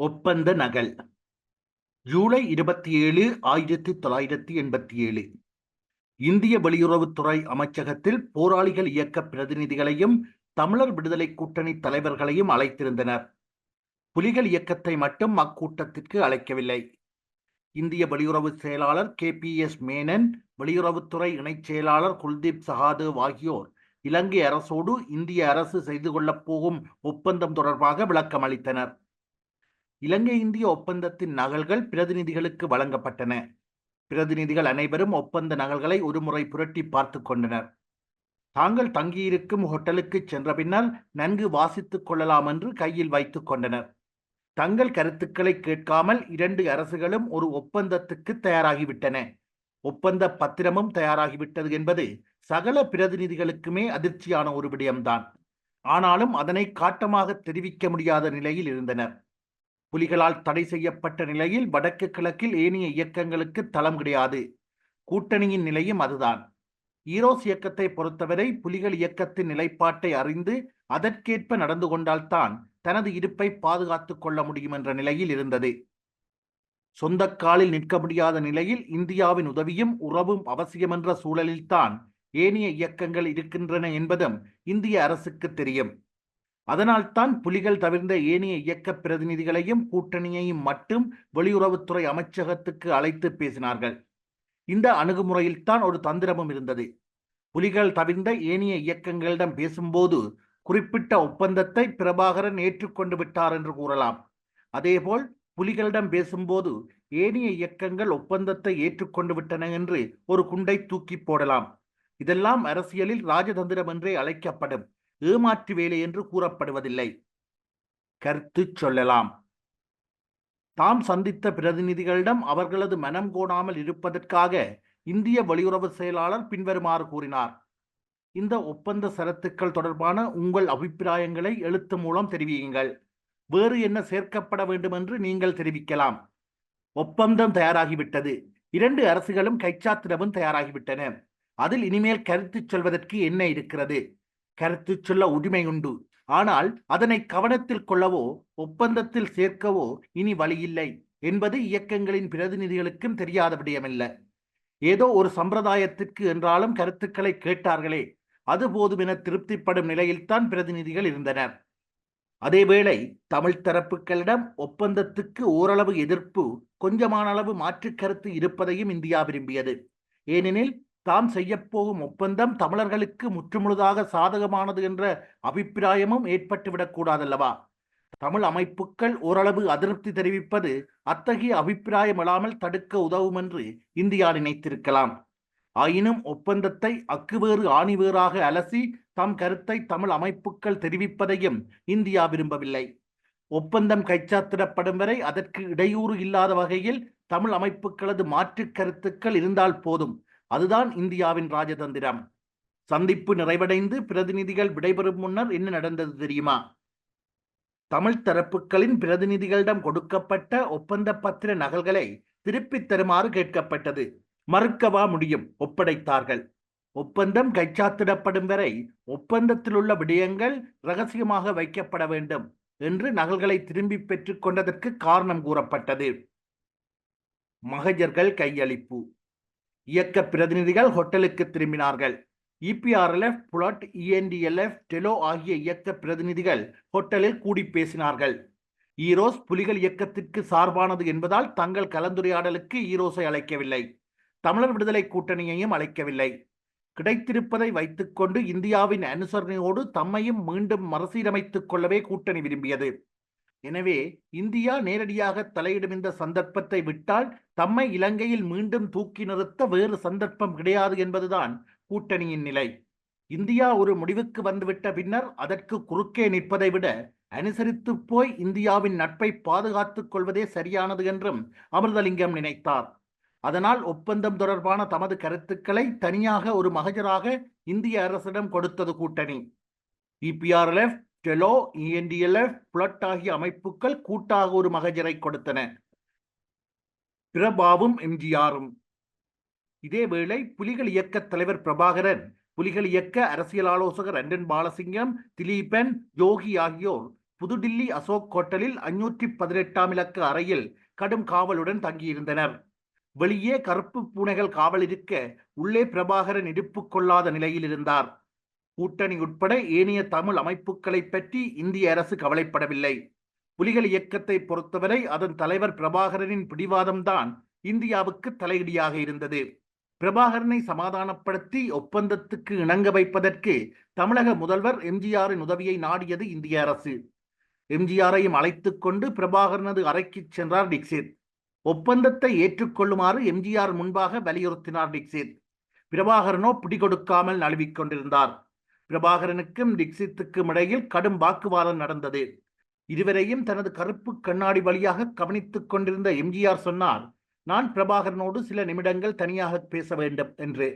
ஒப்பந்த நகல். ஜூலை இருபத்தி ஏழு ஆயிரத்தி தொள்ளாயிரத்தி எண்பத்தி ஏழு இந்திய வெளியுறவுத்துறை அமைச்சகத்தில் போராளிகள் இயக்க பிரதிநிதிகளையும் தமிழர் விடுதலை கூட்டணி தலைவர்களையும் அழைத்திருந்தனர். புலிகள் இயக்கத்தை மட்டும் அக்கூட்டத்திற்கு அழைக்கவில்லை. இந்திய வெளியுறவு செயலாளர் கே. பி. எஸ். மேனன் வெளியுறவுத்துறை இணைச் செயலாளர் குல்தீப் சகாதேவ் ஆகியோர் இலங்கை அரசோடு இந்திய அரசு செய்து கொள்ளப் போகும் ஒப்பந்தம் தொடர்பாக விளக்கம் அளித்தனர் இலங்கை இந்திய ஒப்பந்தத்தின் நகல்கள் பிரதிநிதிகளுக்கு வழங்கப்பட்டன. பிரதிநிதிகள் அனைவரும் ஒப்பந்த நகல்களை ஒருமுறை புரட்டி பார்த்து கொண்டனர். தாங்கள் தங்கியிருக்கும் ஹோட்டலுக்கு சென்ற பின்னால் நன்கு வாசித்துக் கொள்ளலாம் என்று கையில் வைத்துக் கொண்டனர். தங்கள் கருத்துக்களை கேட்காமல் இரண்டு அரசுகளும் ஒரு ஒப்பந்தத்துக்கு தயாராகிவிட்டன. ஒப்பந்த பத்திரமும் தயாராகிவிட்டது என்பது சகல பிரதிநிதிகளுக்குமே அதிர்ச்சியான ஒரு விடயம்தான். ஆனாலும் அதனை காட்டமாக தெரிவிக்க முடியாத நிலையில் இருந்தனர். புலிகளால் தடை செய்யப்பட்ட நிலையில் வடக்கு கிழக்கில் ஏனைய இயக்கங்களுக்கு தளம் கிடையாது. கூட்டணியின் நிலையும் அதுதான். ஈரோஸ் இயக்கத்தை பொறுத்தவரை புலிகள் இயக்கத்தின் நிலைப்பாட்டை அறிந்து அதற்கேற்ப நடந்து கொண்டால்தான் தனது இருப்பை பாதுகாத்துக் கொள்ள முடியும் என்ற நிலையில் இருந்தது. சொந்த காலில் நிற்க முடியாத நிலையில் இந்தியாவின் உதவியும் உறவும் அவசியம் என்ற சூழலில்தான் ஏனைய இயக்கங்கள் இருக்கின்றன என்பதும் இந்திய அரசுக்கு தெரியும். அதனால்தான் புலிகள் தவிர்ந்த ஏனைய இயக்க பிரதிநிதிகளையும் கூட்டணியையும் மட்டும் வெளியுறவுத்துறை அமைச்சகத்துக்கு அழைத்து பேசினார்கள். இந்த அணுகுமுறையில்தான் ஒரு தந்திரமும் இருந்தது. புலிகள் தவிர்ந்த ஏனைய இயக்கங்களிடம் பேசும்போது குறிப்பிட்ட ஒப்பந்தத்தை பிரபாகரன் ஏற்றுக்கொண்டு விட்டார் என்று கூறலாம். அதேபோல் புலிகளிடம் பேசும்போது ஏனைய இயக்கங்கள் ஒப்பந்தத்தை ஏற்றுக்கொண்டு விட்டன என்று ஒரு குண்டை தூக்கி போடலாம். இதெல்லாம் அரசியலில் ராஜதந்திரம் என்றே அழைக்கப்படும். ஏமாற்று வேலை என்று கூறப்படுவதில்லை. கருத்து சொல்லலாம். தாம் சந்தித்த பிரதிநிதிகளிடம் அவர்களது மனம் கோணாமல் இருப்பதற்காக இந்திய வெளியுறவு செயலாளர் பின்வருமாறு கூறினார். இந்த ஒப்பந்த சரத்துக்கள் தொடர்பான உங்கள் அபிப்பிராயங்களை எழுத்து மூலம் தெரிவியுங்கள். வேறு என்ன சேர்க்கப்பட வேண்டும் என்று நீங்கள் தெரிவிக்கலாம். ஒப்பந்தம் தயாராகிவிட்டது. இரண்டு அரசுகளும் கைச்சாத்திரமும் தயாராகிவிட்டன. அதில் இனிமேல் கருத்து சொல்வதற்கு என்ன இருக்கிறது? கருத்து சொல்ல உரிமை உண்டு ஆனால் அதனை கவனத்தில் கொள்ளவோ ஒப்பந்தத்தில் சேர்க்கவோ இனி வழியில்லை என்பது இயக்கங்களின் பிரதிநிதிகளுக்கும் தெரியாத விடயமல்ல. ஏதோ ஒரு சம்பிரதாயத்திற்கு என்றாலும் கருத்துக்களை கேட்டார்களே அது போதும் என திருப்திப்படும் நிலையில்தான் பிரதிநிதிகள் இருந்தனர். அதேவேளை தமிழ் தரப்புகளிடம் ஒப்பந்தத்துக்கு ஓரளவு எதிர்ப்பு கொஞ்சமான அளவு மாற்று கருத்து இருப்பதையும் இந்தியா விரும்பியது. ஏனெனில் தாம் செய்யப்போகும் ஒப்பந்தம் தமிழர்களுக்கு முற்றுமுழுதாக சாதகமானது என்ற அபிப்பிராயமும் ஏற்பட்டுவிடக்கூடாதல்லவா தமிழ் அமைப்புகள் ஓரளவு அதிருப்தி தெரிவிப்பது அத்தகைய அபிப்பிராயம் இல்லாமல் தடுக்க உதவும் என்று இந்தியா நினைத்திருக்கலாம். ஆயினும் ஒப்பந்தத்தை அக்குவேறு ஆணிவேறாக அலசி தம் கருத்தை தமிழ் அமைப்புகள் தெரிவிப்பதையும் இந்தியா விரும்பவில்லை. ஒப்பந்தம் கைச்சாத்திடப்படும் வரை அதற்கு இடையூறு இல்லாத வகையில் தமிழ் அமைப்புகளது மாற்று கருத்துக்கள் இருந்தால் போதும். அதுதான் இந்தியாவின் ராஜதந்திரம். சந்திப்பு நிறைவடைந்து பிரதிநிதிகள் விடைபெறும் முன்னர் என்ன நடந்தது தெரியுமா? தமிழ் தரப்புகளின் பிரதிநிதிகளிடம் கொடுக்கப்பட்ட ஒப்பந்த பத்திர நகல்களை திருப்பித் தருமாறு கேட்கப்பட்டது. மறுக்கவா முடியும்? ஒப்படைத்தார்கள். ஒப்பந்தம் கைச்சாத்திடப்படும் வரை ஒப்பந்தத்தில் உள்ள விடயங்கள் ரகசியமாக வைக்கப்பட வேண்டும் என்று நகல்களை திரும்பி பெற்றுக் கொண்டதற்கு காரணம் கூறப்பட்டது. மகஜர்கள் கையளிப்பு. இயக்க பிரதிநிதிகள் ஹோட்டலுக்கு திரும்பினார்கள். இபிஆர்எல்எஃப் புலட் இஎன்டிஎல்எஃப் டெலோ ஆகிய இயக்க பிரதிநிதிகள் ஹோட்டலில் கூடி பேசினார்கள். ஈரோஸ் புலிகள் இயக்கத்திற்கு சார்பானது என்பதால் தங்கள் கலந்துரையாடலுக்கு ஈரோஸை அழைக்கவில்லை. தமிழர் விடுதலை கூட்டணியையும் அழைக்கவில்லை. கிடைத்திருப்பதை வைத்துக்கொண்டு இந்தியாவின் அனுசரணையோடு தம்மையும் மீண்டும் மறுசீரமைத்துக் கொள்ளவே கூட்டணி விரும்பியது. எனவே இந்தியா நேரடியாக தலையிடும் இந்த சந்தர்ப்பத்தை விட்டால் தம்மை இலங்கையில் மீண்டும் தூக்கி நிறுத்த வேறு சந்தர்ப்பம் கிடையாது என்பதுதான் கூட்டணியின் நிலை. இந்தியா ஒரு முடிவுக்கு வந்துவிட்ட பின்னர் அதற்கு குறுக்கே நிற்பதை விட அனுசரித்து போய் இந்தியாவின் நட்பை பாதுகாத்துக் கொள்வதே சரியானது என்றும் அமிர்தலிங்கம் நினைத்தார். அதனால் ஒப்பந்தம் தொடர்பான தமது கருத்துக்களை தனியாக ஒரு மகஜராக இந்திய அரசிடம் கொடுத்தது கூட்டணி. இபிஆர்எல்எஃப் டெலோ இஎன்டிஎல்எஃப் புலட் ஆகிய அமைப்புகள் கூட்டாக ஒரு மகஜரை கொடுத்தன. பிரபாவும் எம்ஜிஆரும் இதேவேளை புலிகள் இயக்க தலைவர் பிரபாகரன் புலிகள் இயக்க அரசியல் ஆலோசகர் அண்டன் பாலசிங்கம் திலீபன் யோகி ஆகியோர் புதுடில்லி அசோக் ஹோட்டலில் அஞ்சூற்றி பதினெட்டாம் இலக்க அறையில் கடும் காவலுடன் தங்கியிருந்தனர். வெளியே கருப்பு பூனைகள் காவல் இருக்க உள்ளே பிரபாகரன் இடுப்பு கொள்ளாத நிலையில் இருந்தார். கூட்டணி உட்பட ஏனைய தமிழ் அமைப்புகளை பற்றி இந்திய அரசு கவலைப்படவில்லை. புலிகள் இயக்கத்தை பொறுத்தவரை அதன் தலைவர் பிரபாகரனின் பிடிவாதம்தான் இந்தியாவுக்கு தலையிடியாக இருந்தது. பிரபாகரனை சமாதானப்படுத்தி ஒப்பந்தத்துக்கு இணங்க வைப்பதற்கு தமிழக முதல்வர் எம்ஜிஆரின் உதவியை நாடியது இந்திய அரசு. எம்ஜிஆரையும் அழைத்து கொண்டு பிரபாகரனது அறைக்கு சென்றார் டிக்சித். ஒப்பந்தத்தை ஏற்றுக்கொள்ளுமாறு எம்ஜிஆர் முன்பாக வலியுறுத்தினார் டிக்சித். பிரபாகரனோ பிடிகொடுக்காமல் நழுவிக் கொண்டிருந்தார். பிரபாகரனுக்கும் டிக்சித்துக்கும் இடையில் கடும் வாக்குவாதம் நடந்தது. இருவரையும் தனது கருப்பு கண்ணாடி வழியாக கவனித்துக் கொண்டிருந்த எம்ஜிஆர் சொன்னார் நான் பிரபாகரனோடு சில நிமிடங்கள் தனியாக பேச வேண்டும் என்று.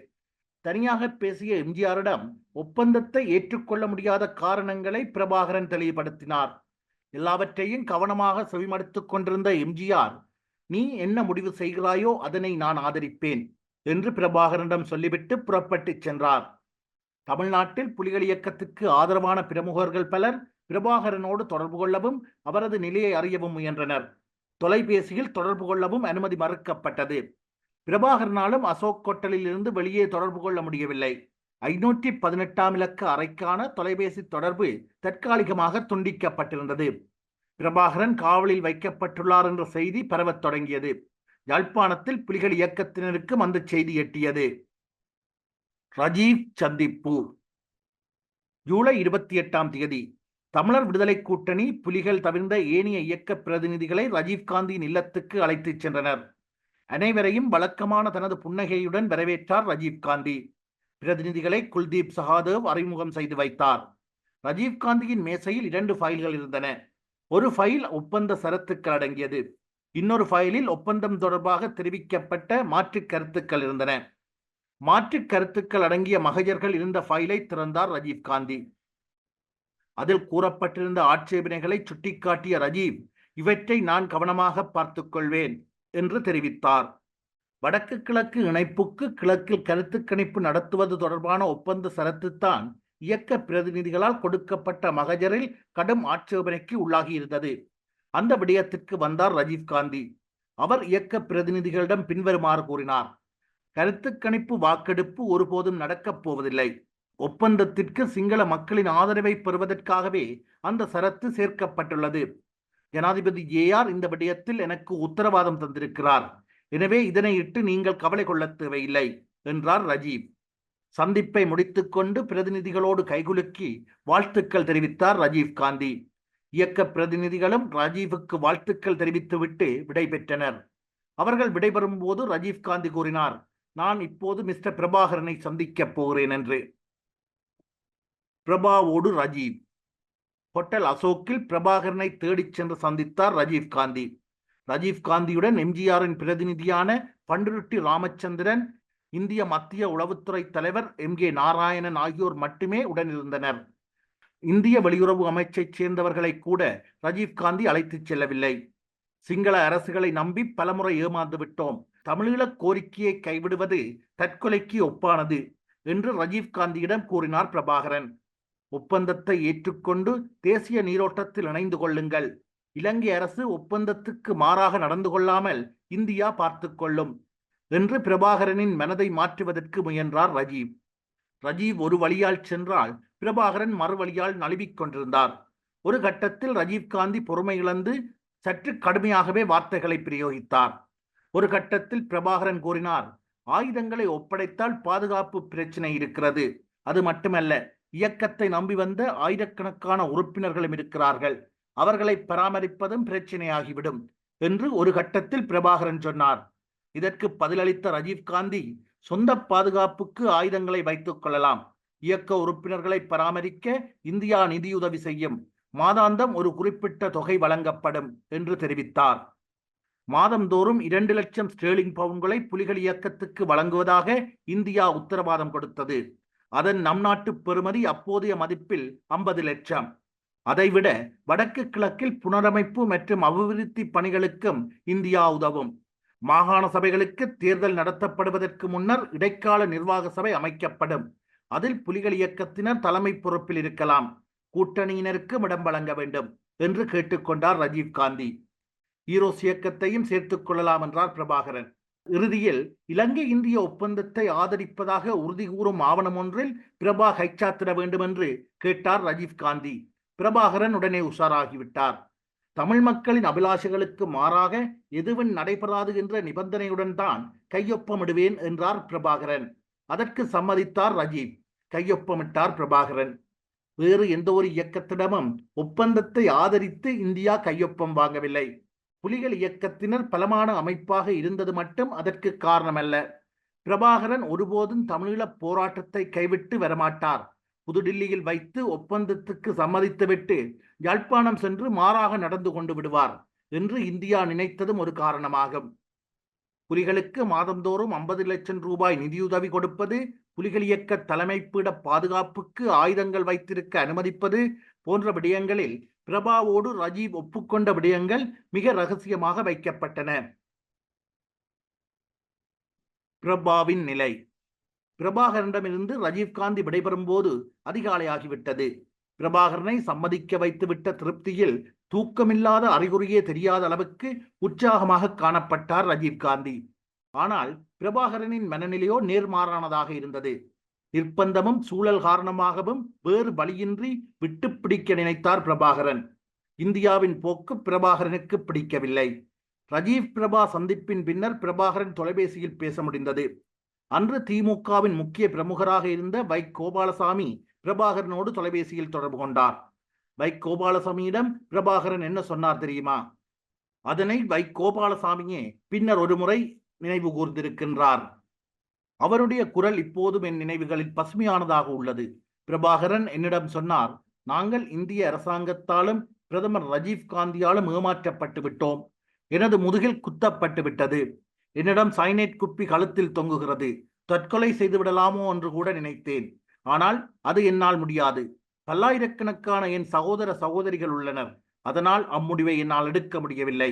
தனியாக பேசிய எம்ஜிஆரிடம் ஒப்பந்தத்தை ஏற்றுக்கொள்ள முடியாத காரணங்களை பிரபாகரன் தெளிவுபடுத்தினார். எல்லாவற்றையும் கவனமாக செவிமடுத்துக் கொண்டிருந்த எம்ஜிஆர் நீ என்ன முடிவு செய்கிறாயோ அதனை நான் ஆதரிப்பேன் என்று பிரபாகரனிடம் சொல்லிவிட்டு புறப்பட்டுச் சென்றார். தமிழ்நாட்டில் புலிகள் இயக்கத்துக்கு ஆதரவான பிரமுகர்கள் பலர் பிரபாகரனோடு தொடர்பு கொள்ளவும் அவரது நிலையை அறியவும் முயன்றனர். தொலைபேசியில் தொடர்பு கொள்ளவும் அனுமதி மறுக்கப்பட்டது. பிரபாகரனாலும் அசோக் கொட்டலில் இருந்து வெளியே தொடர்பு கொள்ள முடியவில்லை. ஐநூற்றி பதினெட்டாம் இலக்க அறைக்கான தொலைபேசி தொடர்பு தற்காலிகமாக துண்டிக்கப்பட்டிருந்தது. பிரபாகரன் காவலில் வைக்கப்பட்டுள்ளார் என்ற செய்தி பரவத் தொடங்கியது. யாழ்ப்பாணத்தில் புலிகள் இயக்கத்தினருக்கும் அந்த செய்தி எட்டியது. ரஜீவ் சந்திப்பு. ஜூலை இருபத்தி எட்டாம் தேதி தமிழர் விடுதலை கூட்டணி புலிகள் தவிர்ந்த ஏனைய இயக்க பிரதிநிதிகளை ராஜீவ்காந்தியின் இல்லத்துக்கு அழைத்துச் சென்றனர். அனைவரையும் வழக்கமான தனது புன்னகையுடன் வரவேற்றார் ரஜீவ்காந்தி பிரதிநிதிகளை குல்தீப் சகாதேவ் அறிமுகம் செய்து வைத்தார். ராஜீவ்காந்தியின் மேசையில் இரண்டு ஃபைல்கள் இருந்தன. ஒரு ஃபைல் ஒப்பந்த சரத்துக்கள் அடங்கியது. இன்னொரு ஃபைலில் ஒப்பந்தம் தொடர்பாக தெரிவிக்கப்பட்ட மாற்று கருத்துக்கள் இருந்தன. மாற்று கருத்துக்கள் அடங்கிய மகஜர்கள் இருந்த ஃபைலை திறந்தார் ராஜீவ்காந்தி அதில் கூறப்பட்டிருந்த ஆட்சேபனைகளை சுட்டிக்காட்டிய ரஜீவ் இவற்றை நான் கவனமாக பார்த்துக்கொள்வேன் என்று தெரிவித்தார். வடக்கு கிழக்கு இணைப்புக்கு கிழக்கில் கருத்து கணிப்பு நடத்துவது தொடர்பான ஒப்பந்த சரத்துத்தான் இயக்க பிரதிநிதிகளால் கொடுக்கப்பட்ட மகஜரில் கடும் ஆட்சேபனைக்கு உள்ளாகியிருந்தது. அந்த விடயத்திற்கு வந்தார் ரஜீவ் காந்தி. அவர் இயக்க பிரதிநிதிகளிடம் பின்வருமாறு கூறினார். கருத்து கணிப்பு வாக்கெடுப்பு ஒருபோதும் நடக்கப் போவதில்லை. ஒப்பந்தத்திற்கு சிங்கள மக்களின் ஆதரவை பெறுவதற்காகவே அந்த சரத்து சேர்க்கப்பட்டுள்ளது. ஜனாதிபதி ஏஆர் இந்த விடயத்தில் எனக்கு உத்தரவாதம் தந்திருக்கிறார். எனவே இதனை இட்டு நீங்கள் கவலை கொள்ள தேவையில்லை என்றார் ரஜீவ் சந்திப்பை முடித்துக்கொண்டு பிரதிநிதிகளோடு கைகுலுக்கி வாழ்த்துக்கள் தெரிவித்தார் ராஜீவ் காந்தி. இயக்க பிரதிநிதிகளும் ராஜீவுக்கு வாழ்த்துக்கள் தெரிவித்துவிட்டு விடைபெற்றனர். அவர்கள் விடைபெறும் போது ராஜீவ் காந்தி கூறினார் நான் இப்போது மிஸ்டர் பிரபாகரனை சந்திக்கப் போகிறேன் என்று. பிரபாவோடு ரஜீவ் ஹோட்டல் அசோக்கில் பிரபாகரனை தேடிச் சென்று சந்தித்தார் ரஜீவ் காந்தி. ரஜீவ் காந்தியுடன் எம்ஜிஆரின் பிரதிநிதியான பண்டுருட்டி ராமச்சந்திரன் இந்திய மத்திய உளவுத்துறை தலைவர் எம் கே நாராயணன் ஆகியோர் மட்டுமே உடனிருந்தனர். இந்திய வெளியுறவு அமைச்சைச் சேர்ந்தவர்களை கூட ரஜீவ் காந்தி அழைத்துச் செல்லவில்லை. சிங்கள அரசுகளை நம்பி பலமுறை ஏமாந்து விட்டோம் தமிழீழ கோரிக்கையை கைவிடுவது தற்கொலைக்கு ஒப்பானது என்று ரஜீவ் காந்தியிடம் கூறினார் பிரபாகரன். ஒப்பந்தத்தை ஏற்றுக்கொண்டு தேசிய நீரோட்டத்தில் இணைந்து கொள்ளுங்கள். இலங்கை அரசு ஒப்பந்தத்துக்கு மாறாக நடந்து கொள்ளாமல் இந்தியா பார்த்து கொள்ளும் என்று பிரபாகரனின் மனதை மாற்றுவதற்கு முயன்றார் ரஜீவ். ரஜீவ் ஒரு வழியால் சென்றால் பிரபாகரன் மறுவழியால் நழுவிக் கொண்டிருந்தார். ஒரு கட்டத்தில் ரஜீவ் காந்தி பொறுமை இழந்து சற்று கடுமையாகவே வார்த்தைகளை பிரயோகித்தார். ஒரு கட்டத்தில் பிரபாகரன் கூறினார் ஆயுதங்களை ஒப்படைத்தால் பாதுகாப்பு பிரச்சனை இருக்கிறது. அது மட்டுமல்ல இயக்கத்தை நம்பி வந்த ஆயிரக்கணக்கான உறுப்பினர்களும் இருக்கிறார்கள். அவர்களை பராமரிப்பதும் பிரச்சனையாகிவிடும் என்று ஒரு கட்டத்தில் பிரபாகரன் சொன்னார். இதற்கு பதிலளித்த ரஜீவ் காந்தி சொந்த பாதுகாப்புக்கு ஆயுதங்களை வைத்துக் கொள்ளலாம். இயக்க உறுப்பினர்களை பராமரிக்க இந்தியா நிதியுதவி செய்யும். மாதாந்தம் ஒரு குறிப்பிட்ட தொகை வழங்கப்படும் என்று தெரிவித்தார். மாதந்தோறும் இரண்டு லட்சம் ஸ்டேலிங் பவுன்களை புலிகள் இயக்கத்துக்கு வழங்குவதாக இந்தியா உத்தரவாதம் கொடுத்தது. அதன் நம் நாட்டு பெறுமதி அப்போதைய மதிப்பில் ஐம்பது லட்சம். அதைவிட வடக்கு கிழக்கில் புனரமைப்பு மற்றும் அபிவிருத்தி பணிகளுக்கும் இந்தியா உதவும். மாகாண சபைகளுக்கு தேர்தல் நடத்தப்படுவதற்கு முன்னர் இடைக்கால நிர்வாக சபை அமைக்கப்படும். அதில் புலிகள் இயக்கத்தினர் தலைமை பொறுப்பில் இருக்கலாம். கூட்டணியினருக்கும் இடம் வழங்க வேண்டும் என்று கேட்டுக்கொண்டார் ராஜீவ் காந்தி ஈரோஸ் இயக்கத்தையும் சேர்த்துக் கொள்ளலாம் என்றார் பிரபாகரன். இறுதியில் இலங்கை இந்திய ஒப்பந்தத்தை ஆதரிப்பதாக உறுதி கூறும் ஆவணம் ஒன்றில் பிரபா கைச்சாத்திட வேண்டும் என்று கேட்டார் ரஜீவ் காந்தி. பிரபாகரன் உடனே உஷாராகிவிட்டார். தமிழ் மக்களின் அபிலாஷைகளுக்கு மாறாக எதுவும் நடைபெறாது என்ற நிபந்தனையுடன் தான் கையொப்பமிடுவேன் என்றார் பிரபாகரன். அதற்கு சம்மதித்தார் ரஜீவ். கையொப்பமிட்டார் பிரபாகரன். வேறு எந்த ஒரு இயக்கத்திடமும் ஒப்பந்தத்தை ஆதரித்து இந்தியா கையொப்பம் வாங்கவில்லை. புலிகள் இயக்கத்தினர் பலமான அமைப்பாக இருந்தது மட்டும் அதற்கு காரணமல்ல. பிரபாகரன் ஒருபோதும் தமிழீழப் போராட்டத்தை கைவிட்டு வரமாட்டார். புதுடில்லியில் வைத்து ஒப்பந்தத்துக்கு சம்மதித்துவிட்டு யாழ்ப்பாணம் சென்று மாறாக நடந்து கொண்டு விடுவார் என்று இந்தியா நினைத்ததும் ஒரு காரணமாகும். புலிகளுக்கு மாதந்தோறும் ஐம்பது லட்சம் ரூபாய் நிதியுதவி கொடுப்பது புலிகள் இயக்க தலைமைப்பிட பாதுகாப்புக்கு ஆயுதங்கள் வைத்திருக்க அனுமதிப்பது போன்ற விடயங்களில் பிரபாவோடு ரஜீவ் ஒப்புக்கொண்ட விடயங்கள் மிக ரகசியமாக வைக்கப்பட்டன. பிரபாவின் நிலை. பிரபாகரனிடமிருந்து ரஜீவ்காந்தி விடைபெறும் போது அதிகாலையாகிவிட்டது. பிரபாகரனை சம்மதிக்க வைத்துவிட்ட திருப்தியில் தூக்கமில்லாத அறிகுறியே தெரியாத அளவுக்கு உற்சாகமாக காணப்பட்டார் ரஜீவ்காந்தி ஆனால் பிரபாகரனின் மனநிலையோ நேர்மாறானதாக இருந்தது. நிர்பந்தமும் சூழல் காரணமாகவும் வேறு வழியின்றி விட்டு பிடிக்க நினைத்தார் பிரபாகரன். இந்தியாவின் போக்கு பிரபாகரனுக்கு பிடிக்கவில்லை. ரஜீவ் பிரபா சந்திப்பின் பின்னர் பிரபாகரன் தொலைபேசியில் பேச முடிந்தது. அன்று திமுகவின் முக்கிய பிரமுகராக இருந்த வை. கோபாலசாமி பிரபாகரனோடு தொலைபேசியில் தொடர்பு கொண்டார். வை. கோபாலசாமியிடம் பிரபாகரன் என்ன சொன்னார் தெரியுமா? அதனை வை. கோபாலசாமியே பின்னர் ஒருமுறை நினைவு கூர்ந்திருக்கின்றார். அவருடைய குரல் இப்போதும் என் நினைவுகளில் பசுமையானதாக உள்ளது. பிரபாகரன் என்னிடம் சொன்னார் நாங்கள் இந்திய அரசாங்கத்தாலும் பிரதமர் ரஜீவ் காந்தியாலும் ஏமாற்றப்பட்டு விட்டோம். எனது முதுகில் குத்தப்பட்டு விட்டது. என்னிடம் சைனைட் குப்பி கழுத்தில் தொங்குகிறது. தற்கொலை செய்து விடலாமோ என்று கூட நினைத்தேன். ஆனால் அது என்னால் முடியாது. பல்லாயிரக்கணக்கான என் சகோதர சகோதரிகள் உள்ளனர். அதனால் அம்முடிவை என்னால் எடுக்க முடியவில்லை.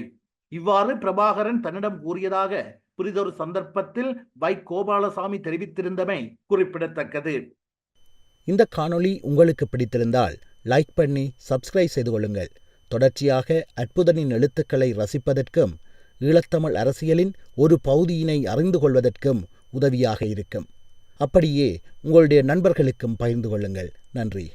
இவ்வாறு பிரபாகரன் தன்னிடம் கூறியதாக புரிதொரு சந்தர்ப்பத்தில் வை கோபாலசாமி தெரிவித்திருந்தமை குறிப்பிடத்தக்கது. இந்த காணொளி உங்களுக்கு பிடித்திருந்தால் லைக் பண்ணி சப்ஸ்கிரைப் செய்து கொள்ளுங்கள். தொடர்ச்சியாக அற்புதனின் எழுத்துக்களை ரசிப்பதற்கும் ஈழத்தமிழ் அரசியலின் ஒரு பகுதியினை அறிந்து கொள்வதற்கும் உதவியாக இருக்கும். அப்படியே உங்களுடைய நண்பர்களுக்கும் பகிர்ந்து கொள்ளுங்கள். நன்றி.